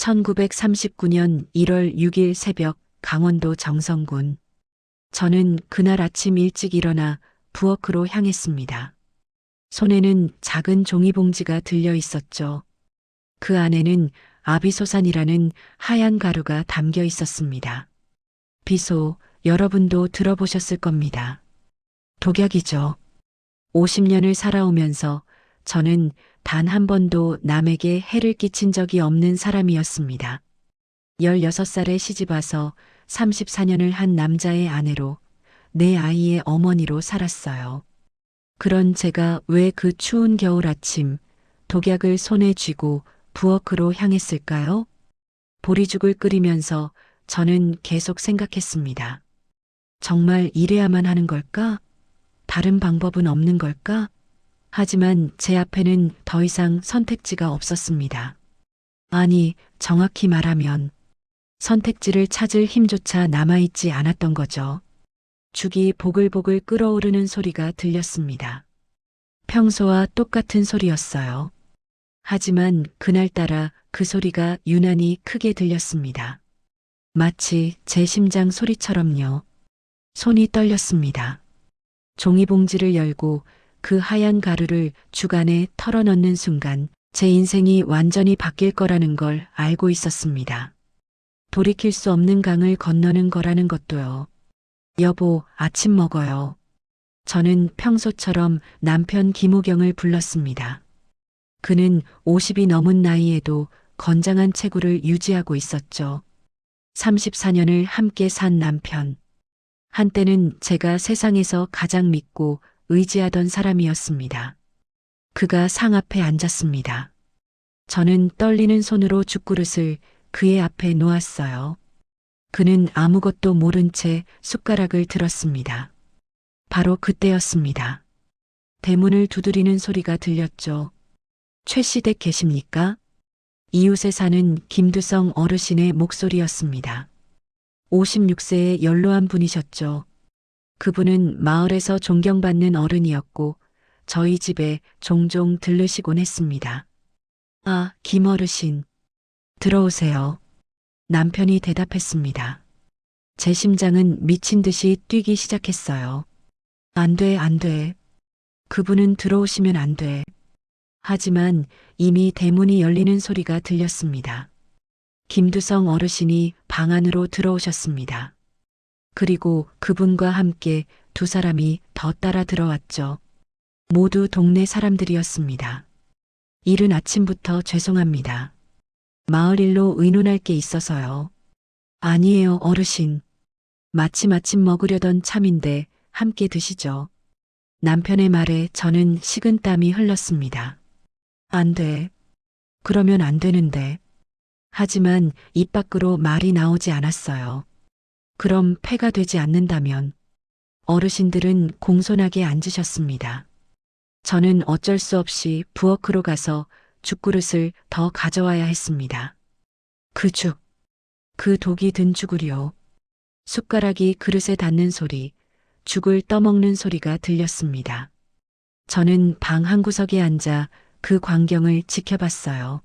1939년 1월 6일 새벽 강원도 정성군. 저는 그날 아침 일찍 일어나 부엌으로 향했습니다. 손에는 작은 종이봉지가 들려 있었죠. 그 안에는 아비소산이라는 하얀 가루가 담겨 있었습니다. 비소, 여러분도 들어보셨을 겁니다. 독약이죠. 50년을 살아오면서 저는 단 한 번도 남에게 해를 끼친 적이 없는 사람이었습니다. 16살에 시집와서 34년을 한 남자의 아내로 내 아이의 어머니로 살았어요. 그런 제가 왜 그 추운 겨울 아침 독약을 손에 쥐고 부엌으로 향했을까요? 보리죽을 끓이면서 저는 계속 생각했습니다. 정말 이래야만 하는 걸까? 다른 방법은 없는 걸까? 하지만 제 앞에는 더 이상 선택지가 없었습니다. 아니, 정확히 말하면 선택지를 찾을 힘조차 남아있지 않았던 거죠. 죽이 보글보글 끓어오르는 소리가 들렸습니다. 평소와 똑같은 소리였어요. 하지만 그날따라 그 소리가 유난히 크게 들렸습니다. 마치 제 심장 소리처럼요. 손이 떨렸습니다. 종이봉지를 열고 그 하얀 가루를 주간에 털어넣는 순간 제 인생이 완전히 바뀔 거라는 걸 알고 있었습니다. 돌이킬 수 없는 강을 건너는 거라는 것도요. 여보, 아침 먹어요. 저는 평소처럼 남편 김우경을 불렀습니다. 그는 50이 넘은 나이에도 건장한 체구를 유지하고 있었죠. 34년을 함께 산 남편. 한때는 제가 세상에서 가장 믿고 의지하던 사람이었습니다. 그가 상 앞에 앉았습니다. 저는 떨리는 손으로 죽그릇을 그의 앞에 놓았어요. 그는 아무것도 모른 채 숟가락을 들었습니다. 바로 그때였습니다. 대문을 두드리는 소리가 들렸죠. 최 시댁 계십니까? 이웃에 사는 김두성 어르신의 목소리였습니다. 56세의 연로한 분이셨죠. 그분은 마을에서 존경받는 어른이었고 저희 집에 종종 들르시곤 했습니다. 아, 김 어르신. 들어오세요. 남편이 대답했습니다. 제 심장은 미친 듯이 뛰기 시작했어요. 안 돼, 안 돼. 그분은 들어오시면 안 돼. 하지만 이미 대문이 열리는 소리가 들렸습니다. 김두성 어르신이 방 안으로 들어오셨습니다. 그리고 그분과 함께 두 사람이 더 따라 들어왔죠. 모두 동네 사람들이었습니다. 이른 아침부터 죄송합니다. 마을 일로 의논할 게 있어서요. 아니에요, 어르신. 마침 아침 먹으려던 참인데 함께 드시죠. 남편의 말에 저는 식은 땀이 흘렀습니다. 안 돼. 그러면 안 되는데. 하지만 입 밖으로 말이 나오지 않았어요. 그럼 폐가 되지 않는다면 어르신들은 공손하게 앉으셨습니다. 저는 어쩔 수 없이 부엌으로 가서 죽그릇을 더 가져와야 했습니다. 그 죽, 그 독이 든 죽을요. 숟가락이 그릇에 닿는 소리, 죽을 떠먹는 소리가 들렸습니다. 저는 방 한구석에 앉아 그 광경을 지켜봤어요.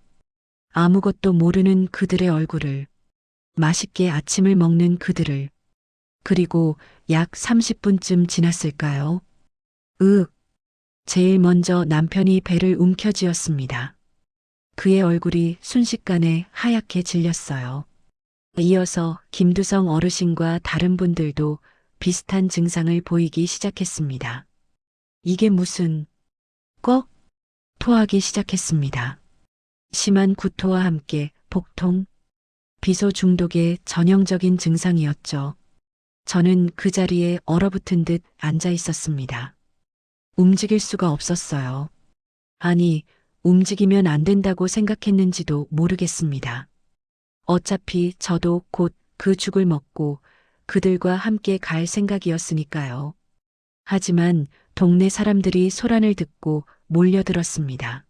아무것도 모르는 그들의 얼굴을, 맛있게 아침을 먹는 그들을, 그리고 약 30분쯤 지났을까요? 으, 제일 먼저 남편이 배를 움켜쥐었습니다. 그의 얼굴이 순식간에 하얗게 질렸어요. 이어서 김두성 어르신과 다른 분들도 비슷한 증상을 보이기 시작했습니다. 이게 무슨, 꺽? 토하기 시작했습니다. 심한 구토와 함께 복통, 비소 중독의 전형적인 증상이었죠. 저는 그 자리에 얼어붙은 듯 앉아 있었습니다. 움직일 수가 없었어요. 아니, 움직이면 안 된다고 생각했는지도 모르겠습니다. 어차피 저도 곧 그 죽을 먹고 그들과 함께 갈 생각이었으니까요. 하지만 동네 사람들이 소란을 듣고 몰려들었습니다.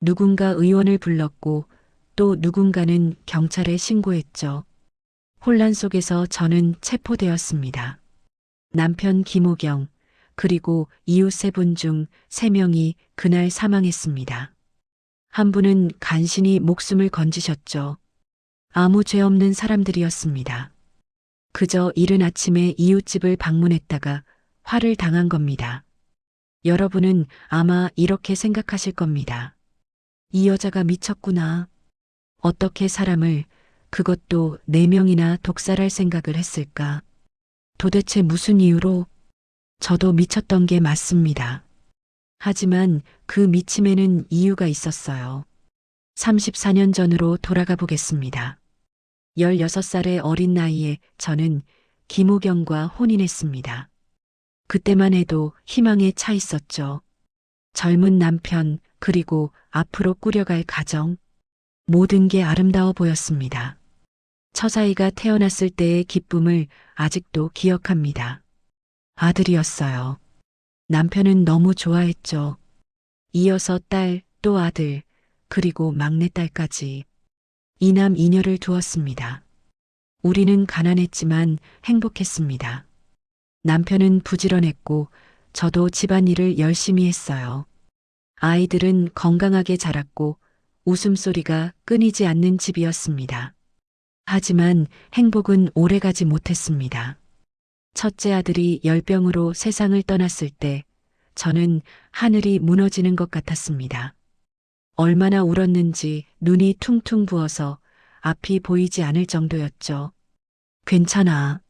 누군가 의원을 불렀고 또 누군가는 경찰에 신고했죠. 혼란 속에서 저는 체포되었습니다. 남편 김호경, 그리고 이웃 세 분 중 세 명이 그날 사망했습니다. 한 분은 간신히 목숨을 건지셨죠. 아무 죄 없는 사람들이었습니다. 그저 이른 아침에 이웃집을 방문했다가 화를 당한 겁니다. 여러분은 아마 이렇게 생각하실 겁니다. 이 여자가 미쳤구나. 어떻게 사람을 그것도 네 명이나 독살할 생각을 했을까? 도대체 무슨 이유로? 저도 미쳤던 게 맞습니다. 하지만 그 미침에는 이유가 있었어요. 34년 전으로 돌아가 보겠습니다. 16살의 어린 나이에 저는 김호경과 혼인했습니다. 그때만 해도 희망에 차 있었죠. 젊은 남편, 그리고 앞으로 꾸려갈 가정. 모든 게 아름다워 보였습니다. 처사이가 태어났을 때의 기쁨을 아직도 기억합니다. 아들이었어요. 남편은 너무 좋아했죠. 이어서 딸, 또 아들, 그리고 막내딸까지. 이남 이녀를 두었습니다. 우리는 가난했지만 행복했습니다. 남편은 부지런했고 저도 집안일을 열심히 했어요. 아이들은 건강하게 자랐고 웃음소리가 끊이지 않는 집이었습니다. 하지만 행복은 오래가지 못했습니다. 첫째 아들이 열병으로 세상을 떠났을 때 저는 하늘이 무너지는 것 같았습니다. 얼마나 울었는지 눈이 퉁퉁 부어서 앞이 보이지 않을 정도였죠. 괜찮아.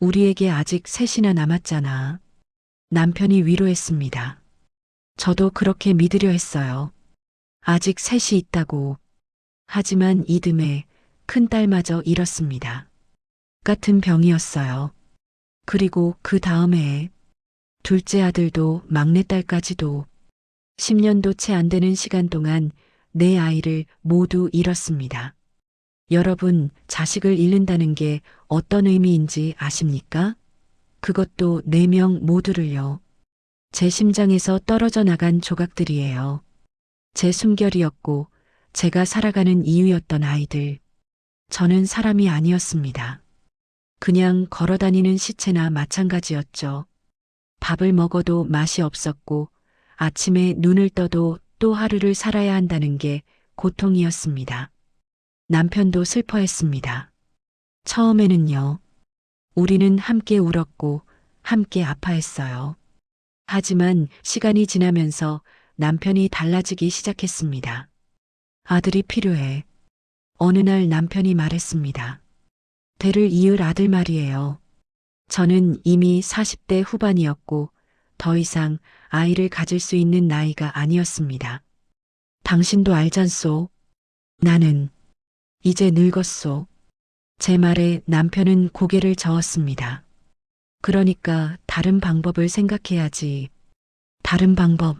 우리에게 아직 셋이나 남았잖아. 남편이 위로했습니다. 저도 그렇게 믿으려 했어요. 아직 셋이 있다고. 하지만 이듬해 큰딸마저 잃었습니다. 같은 병이었어요. 그리고 그 다음 해에 둘째 아들도 막내딸까지도 10년도 채 안 되는 시간 동안 내 아이를 모두 잃었습니다. 여러분, 자식을 잃는다는 게 어떤 의미인지 아십니까? 그것도 네 명 모두를요. 제 심장에서 떨어져 나간 조각들이에요. 제 숨결이었고, 제가 살아가는 이유였던 아이들. 저는 사람이 아니었습니다. 그냥 걸어 다니는 시체나 마찬가지였죠. 밥을 먹어도 맛이 없었고, 아침에 눈을 떠도 또 하루를 살아야 한다는 게 고통이었습니다. 남편도 슬퍼했습니다. 처음에는요. 우리는 함께 울었고 함께 아파했어요. 하지만 시간이 지나면서 남편이 달라지기 시작했습니다. 아들이 필요해. 어느 날 남편이 말했습니다. 대를 이을 아들 말이에요. 저는 이미 40대 후반이었고 더 이상 아이를 가질 수 있는 나이가 아니었습니다. 당신도 알잖소. 나는 이제 늙었소. 제 말에 남편은 고개를 저었습니다. 그러니까 다른 방법을 생각해야지. 다른 방법.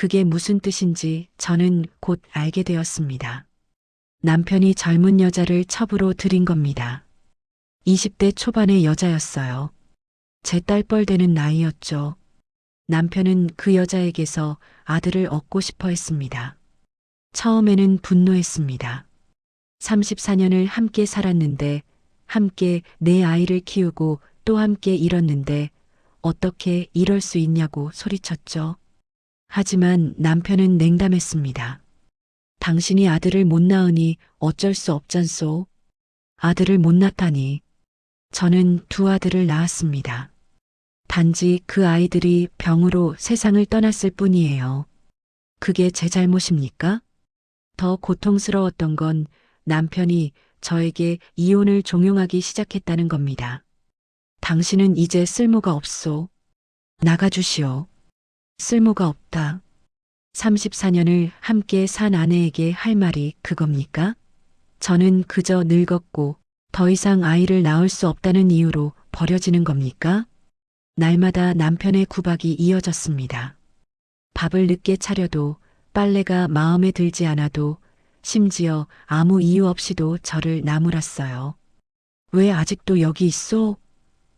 그게 무슨 뜻인지 저는 곧 알게 되었습니다. 남편이 젊은 여자를 첩으로 들인 겁니다. 20대 초반의 여자였어요. 제 딸뻘 되는 나이였죠. 남편은 그 여자에게서 아들을 얻고 싶어 했습니다. 처음에는 분노했습니다. 34년을 함께 살았는데, 함께 내 아이를 키우고 또 함께 잃었는데, 어떻게 이럴 수 있냐고 소리쳤죠. 하지만 남편은 냉담했습니다. 당신이 아들을 못 낳으니 어쩔 수 없잖소. 아들을 못 낳다니. 저는 두 아들을 낳았습니다. 단지 그 아이들이 병으로 세상을 떠났을 뿐이에요. 그게 제 잘못입니까? 더 고통스러웠던 건 남편이 저에게 이혼을 종용하기 시작했다는 겁니다. 당신은 이제 쓸모가 없소. 나가주시오. 쓸모가 없다. 34년을 함께 산 아내에게 할 말이 그겁니까? 저는 그저 늙었고 더 이상 아이를 낳을 수 없다는 이유로 버려지는 겁니까? 날마다 남편의 구박이 이어졌습니다. 밥을 늦게 차려도 빨래가 마음에 들지 않아도 심지어 아무 이유 없이도 저를 나무랐어요. 왜 아직도 여기 있어?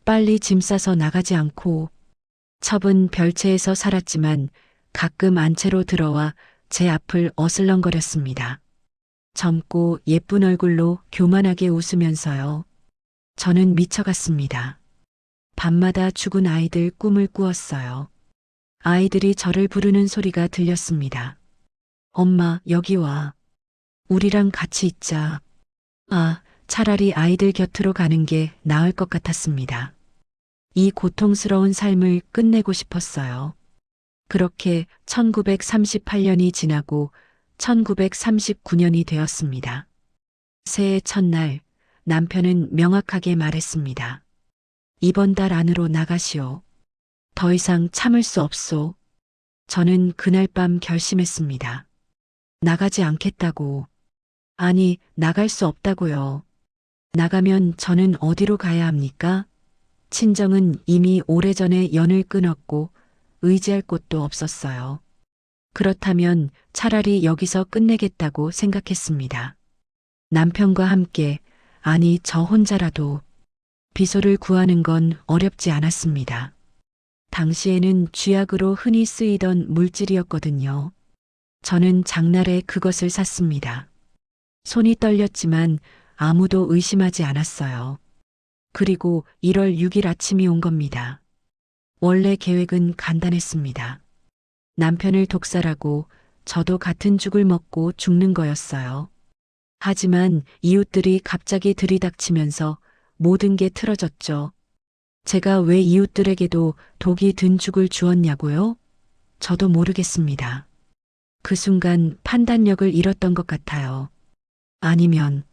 빨리 짐 싸서 나가지 않고. 첩은 별채에서 살았지만 가끔 안채로 들어와 제 앞을 어슬렁거렸습니다. 젊고 예쁜 얼굴로 교만하게 웃으면서요. 저는 미쳐갔습니다. 밤마다 죽은 아이들 꿈을 꾸었어요. 아이들이 저를 부르는 소리가 들렸습니다. 엄마, 여기 와. 우리랑 같이 있자. 아, 차라리 아이들 곁으로 가는 게 나을 것 같았습니다. 이 고통스러운 삶을 끝내고 싶었어요. 그렇게 1938년이 지나고 1939년이 되었습니다. 새해 첫날 남편은 명확하게 말했습니다. 이번 달 안으로 나가시오. 더 이상 참을 수 없소. 저는 그날 밤 결심했습니다. 나가지 않겠다고. 아니, 나갈 수 없다고요. 나가면 저는 어디로 가야 합니까? 친정은 이미 오래전에 연을 끊었고 의지할 곳도 없었어요. 그렇다면 차라리 여기서 끝내겠다고 생각했습니다. 남편과 함께, 아니, 저 혼자라도 비소를 구하는 건 어렵지 않았습니다. 당시에는 쥐약으로 흔히 쓰이던 물질이었거든요. 저는 장날에 그것을 샀습니다. 손이 떨렸지만 아무도 의심하지 않았어요. 그리고 1월 6일 아침이 온 겁니다. 원래 계획은 간단했습니다. 남편을 독살하고 저도 같은 죽을 먹고 죽는 거였어요. 하지만 이웃들이 갑자기 들이닥치면서 모든 게 틀어졌죠. 제가 왜 이웃들에게도 독이 든 죽을 주었냐고요? 저도 모르겠습니다. 그 순간 판단력을 잃었던 것 같아요. 아니면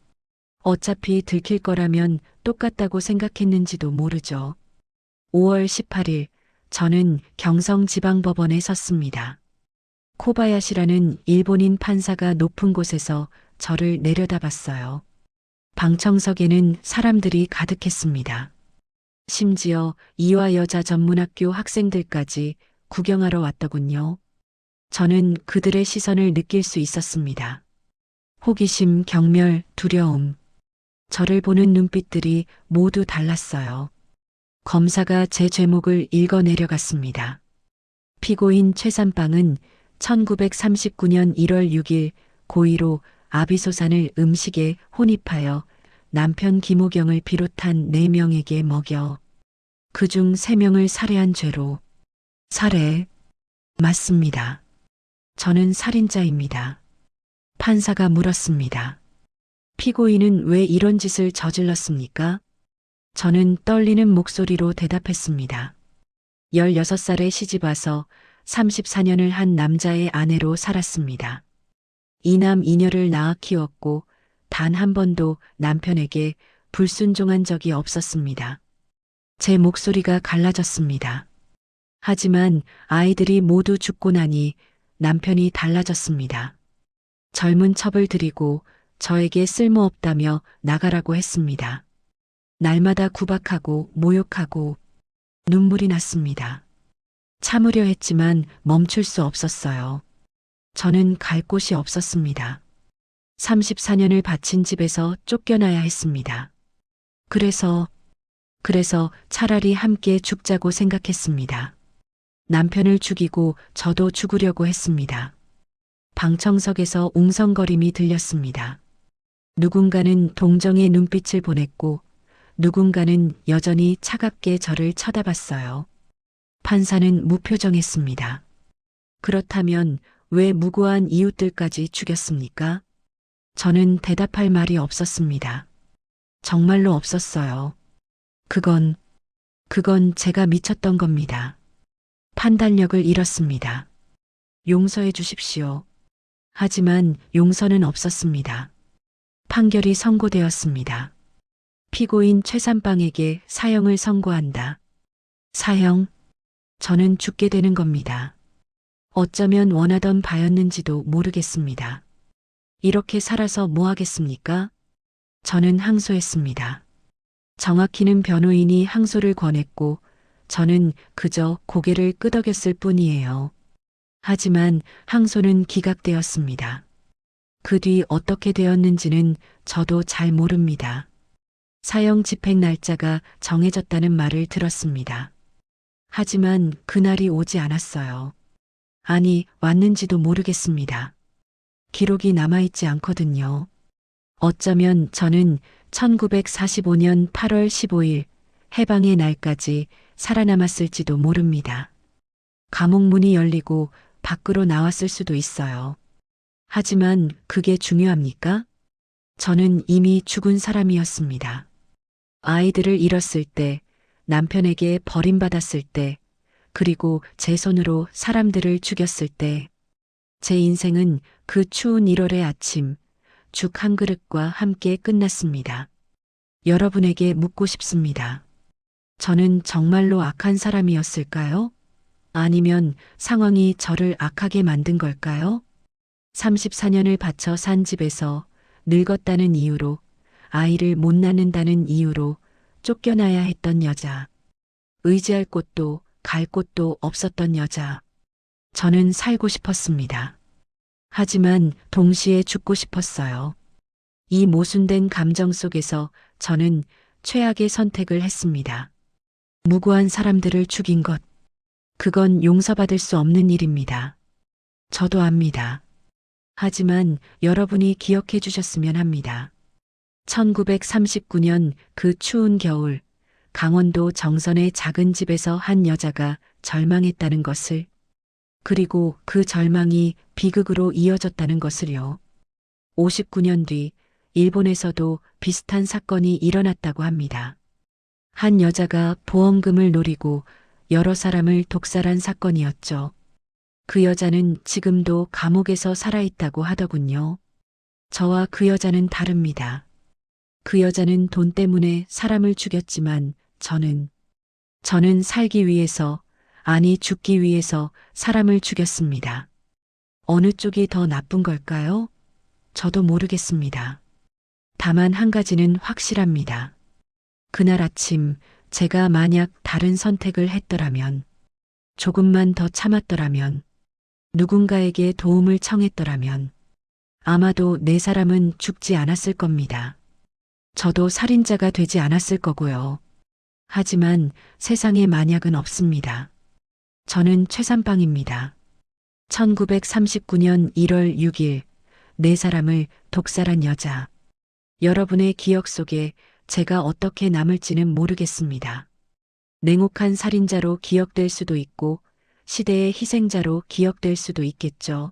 어차피 들킬 거라면 똑같다고 생각했는지도 모르죠. 5월 18일 저는 경성지방법원에 섰습니다. 코바야시라는 일본인 판사가 높은 곳에서 저를 내려다봤어요. 방청석에는 사람들이 가득했습니다. 심지어 이화 여자 전문학교 학생들까지 구경하러 왔더군요. 저는 그들의 시선을 느낄 수 있었습니다. 호기심, 경멸, 두려움. 저를 보는 눈빛들이 모두 달랐어요. 검사가 제 제목을 읽어 내려갔습니다. 피고인 최산빵은 1939년 1월 6일 고의로 아비소산을 음식에 혼입하여 남편 김호경을 비롯한 4명에게 먹여 그중 3명을 살해한 죄로 살해 맞습니다. 저는 살인자입니다. 판사가 물었습니다. 피고인은 왜 이런 짓을 저질렀습니까? 저는 떨리는 목소리로 대답했습니다. 16살에 시집 와서 34년을 한 남자의 아내로 살았습니다. 이남 이녀를 낳아 키웠고 단 한 번도 남편에게 불순종한 적이 없었습니다. 제 목소리가 갈라졌습니다. 하지만 아이들이 모두 죽고 나니 남편이 달라졌습니다. 젊은 첩을 들이고 저에게 쓸모없다며 나가라고 했습니다. 날마다 구박하고 모욕하고 눈물이 났습니다. 참으려 했지만 멈출 수 없었어요. 저는 갈 곳이 없었습니다. 34년을 바친 집에서 쫓겨나야 했습니다. 그래서, 그래서 차라리 함께 죽자고 생각했습니다. 남편을 죽이고 저도 죽으려고 했습니다. 방청석에서 웅성거림이 들렸습니다. 누군가는 동정의 눈빛을 보냈고 누군가는 여전히 차갑게 저를 쳐다봤어요. 판사는 무표정했습니다. 그렇다면 왜 무고한 이웃들까지 죽였습니까? 저는 대답할 말이 없었습니다. 정말로 없었어요. 그건, 그건 제가 미쳤던 겁니다. 판단력을 잃었습니다. 용서해 주십시오. 하지만 용서는 없었습니다. 판결이 선고되었습니다. 피고인 최산빵에게 사형을 선고한다. 사형, 저는 죽게 되는 겁니다. 어쩌면 원하던 바였는지도 모르겠습니다. 이렇게 살아서 뭐 하겠습니까? 저는 항소했습니다. 정확히는 변호인이 항소를 권했고 저는 그저 고개를 끄덕였을 뿐이에요. 하지만 항소는 기각되었습니다. 그 뒤 어떻게 되었는지는 저도 잘 모릅니다. 사형 집행 날짜가 정해졌다는 말을 들었습니다. 하지만 그날이 오지 않았어요. 아니, 왔는지도 모르겠습니다. 기록이 남아있지 않거든요. 어쩌면 저는 1945년 8월 15일 해방의 날까지 살아남았을지도 모릅니다. 감옥 문이 열리고 밖으로 나왔을 수도 있어요. 하지만 그게 중요합니까? 저는 이미 죽은 사람이었습니다. 아이들을 잃었을 때, 남편에게 버림받았을 때, 그리고 제 손으로 사람들을 죽였을 때, 제 인생은 그 추운 1월의 아침, 죽 한 그릇과 함께 끝났습니다. 여러분에게 묻고 싶습니다. 저는 정말로 악한 사람이었을까요? 아니면 상황이 저를 악하게 만든 걸까요? 34년을 바쳐 산 집에서 늙었다는 이유로 아이를 못 낳는다는 이유로 쫓겨나야 했던 여자. 의지할 곳도 갈 곳도 없었던 여자. 저는 살고 싶었습니다. 하지만 동시에 죽고 싶었어요. 이 모순된 감정 속에서 저는 최악의 선택을 했습니다. 무고한 사람들을 죽인 것. 그건 용서받을 수 없는 일입니다. 저도 압니다. 하지만 여러분이 기억해 주셨으면 합니다. 1939년 그 추운 겨울, 강원도 정선의 작은 집에서 한 여자가 절망했다는 것을, 그리고 그 절망이 비극으로 이어졌다는 것을요. 59년 뒤, 일본에서도 비슷한 사건이 일어났다고 합니다. 한 여자가 보험금을 노리고 여러 사람을 독살한 사건이었죠. 그 여자는 지금도 감옥에서 살아있다고 하더군요. 저와 그 여자는 다릅니다. 그 여자는 돈 때문에 사람을 죽였지만 저는, 저는 살기 위해서, 아니 죽기 위해서 사람을 죽였습니다. 어느 쪽이 더 나쁜 걸까요? 저도 모르겠습니다. 다만 한 가지는 확실합니다. 그날 아침 제가 만약 다른 선택을 했더라면, 조금만 더 참았더라면, 누군가에게 도움을 청했더라면, 아마도 내 사람은 죽지 않았을 겁니다. 저도 살인자가 되지 않았을 거고요. 하지만 세상에 만약은 없습니다. 저는 최산방입니다. 1939년 1월 6일, 네 사람을 독살한 여자. 여러분의 기억 속에 제가 어떻게 남을지는 모르겠습니다. 냉혹한 살인자로 기억될 수도 있고 시대의 희생자로 기억될 수도 있겠죠.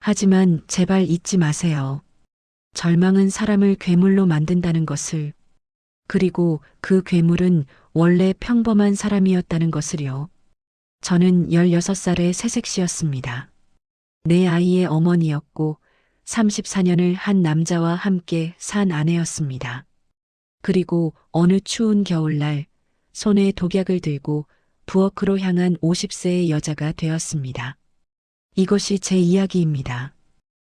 하지만 제발 잊지 마세요. 절망은 사람을 괴물로 만든다는 것을, 그리고 그 괴물은 원래 평범한 사람이었다는 것을요. 저는 16살의 새색시였습니다. 내 아이의 어머니였고 34년을 한 남자와 함께 산 아내였습니다. 그리고 어느 추운 겨울날 손에 독약을 들고 부엌으로 향한 50세의 여자가 되었습니다. 이것이 제 이야기입니다.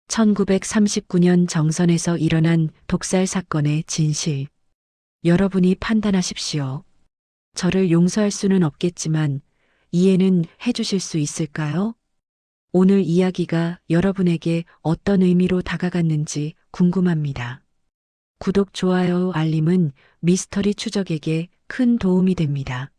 1939년 정선에서 일어난 독살 사건의 진실. 여러분이 판단하십시오. 저를 용서할 수는 없겠지만 이해는 해주실 수 있을까요? 오늘 이야기가 여러분에게 어떤 의미로 다가갔는지 궁금합니다. 구독, 좋아요, 알림은 미스터리 추적에게 큰 도움이 됩니다.